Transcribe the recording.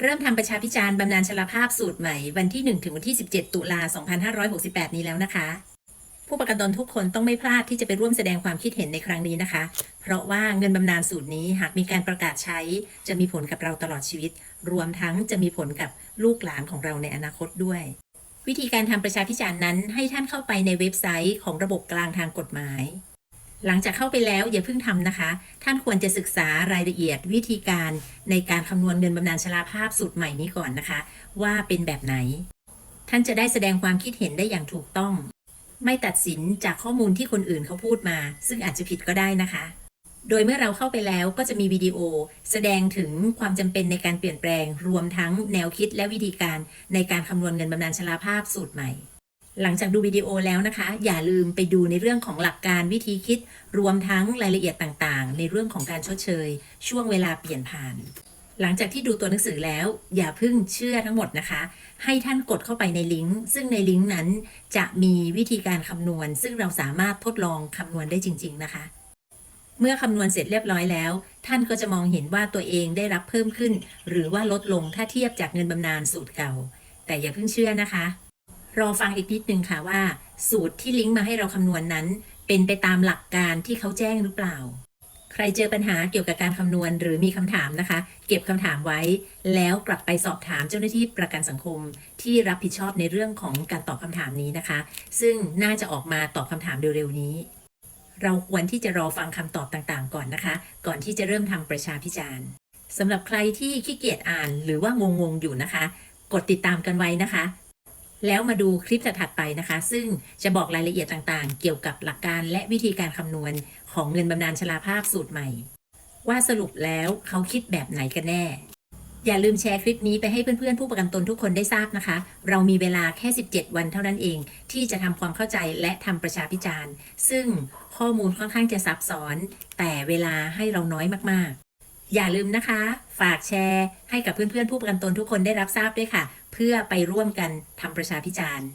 เริ่มทำประชาพิจารณ์บำนาญชราภาพสูตรใหม่ วันที่ 1 ถึงวันที่ 17 ตุลา 2568 นี้แล้วนะคะ ผู้ประกันตนทุกคนต้องไม่พลาดที่จะไปร่วมแสดงความคิดเห็นในครั้งนี้นะคะ เพราะว่าเงินบำนาญสูตรนี้หากมีการประกาศใช้ จะมีผลกับเราตลอดชีวิต รวมทั้งจะมีผลกับลูกหลานของเราในอนาคตด้วย วิธีการทำประชาพิจารณ์นั้น ให้ท่านเข้าไปในเว็บไซต์ของระบบกลางทางกฎหมาย หลังจากเข้าไปแล้วอย่าเพิ่งทำนะคะ ท่านควรจะศึกษารายละเอียดวิธีการในการคำนวณเงินบำนาญชราภาพสูตรใหม่นี้ก่อนนะคะ ว่าเป็นแบบไหน ท่านจะได้แสดงความคิดเห็นได้อย่างถูกต้อง ไม่ตัดสินจากข้อมูลที่คนอื่นเขาพูดมา ซึ่งอาจจะผิดก็ได้นะคะ โดยเมื่อเราเข้าไปแล้วก็จะมีวิดีโอ แสดงถึงความจำเป็นในการเปลี่ยนแปลง รวมทั้งแนวคิดและวิธีการในการคำนวณเงินบำนาญชราภาพสูตรใหม่ หลังจากดูวิดีโอแล้วนะคะ อย่าลืมไปดูในเรื่องของหลักการวิธีคิด รวมทั้งรายละเอียดต่างๆ ในเรื่องของการชดเชย ช่วงเวลาเปลี่ยนผ่าน หลังจากที่ดูตัวหนังสือแล้ว อย่าเพิ่งเชื่อทั้งหมดนะคะ ให้ท่านกดเข้าไปในลิงก์ซึ่งในลิงก์นั้นจะมีวิธีการคำนวณ ซึ่งเราสามารถทดลองคำนวณได้จริง ๆ นะคะ เมื่อคำนวณเสร็จเรียบร้อยแล้ว ท่านก็จะมองเห็นว่าตัวเองได้รับเพิ่มขึ้น หรือว่าลดลงถ้าเทียบจากเงินบำนาญสูตรเก่า แต่อย่าเพิ่งเชื่อนะคะ รอฟังอีกนิดนึงค่ะว่า สูตรที่ลิงก์มาให้เราคำนวณนั้น เป็นไปตามหลักการที่เขาแจ้งหรือเปล่า ใครเจอปัญหาเกี่ยวกับการคำนวณหรือมีคำถามนะคะ เก็บคำถามไว้ แล้วกลับไปสอบถามเจ้าหน้าที่ประกันสังคม ที่รับผิดชอบในเรื่องของการตอบคำถามนี้นะคะ ซึ่งน่าจะออกมาตอบคำถามเร็วๆนี้ เราควรที่จะรอฟังคำตอบต่างๆ ก่อนนะคะ ก่อนที่จะเริ่มทำประชาพิจารณ์สำหรับใครที่ขี้เกียจอ่านหรือว่างงๆอยู่นะคะ กดติดตามกันไว้นะคะ แล้วมาดูคลิปถัดไปนะคะ ซึ่งจะบอกรายละเอียดต่างๆ เกี่ยวกับหลักการและวิธีการคำนวณของเงินบำนาญชราภาพสูตรใหม่ ว่าสรุปแล้วเขาคิดแบบไหนกันแน่ อย่าลืมแชร์คลิปนี้ไปให้เพื่อนๆ ผู้ประกันตนทุกคนได้ทราบนะคะ เรามีเวลาแค่ 17 วันเท่านั้นเอง ที่จะทำความเข้าใจและทำประชาพิจารณ์ ซึ่งข้อมูลค่อนข้างจะซับซ้อน แต่เวลาให้เราน้อยมากๆ อย่าลืมนะคะ ฝากแชร์ให้กับเพื่อนๆผู้ประกันตนทุกคนได้รับทราบด้วยค่ะ เพื่อไปร่วมกันทำประชาพิจารณ์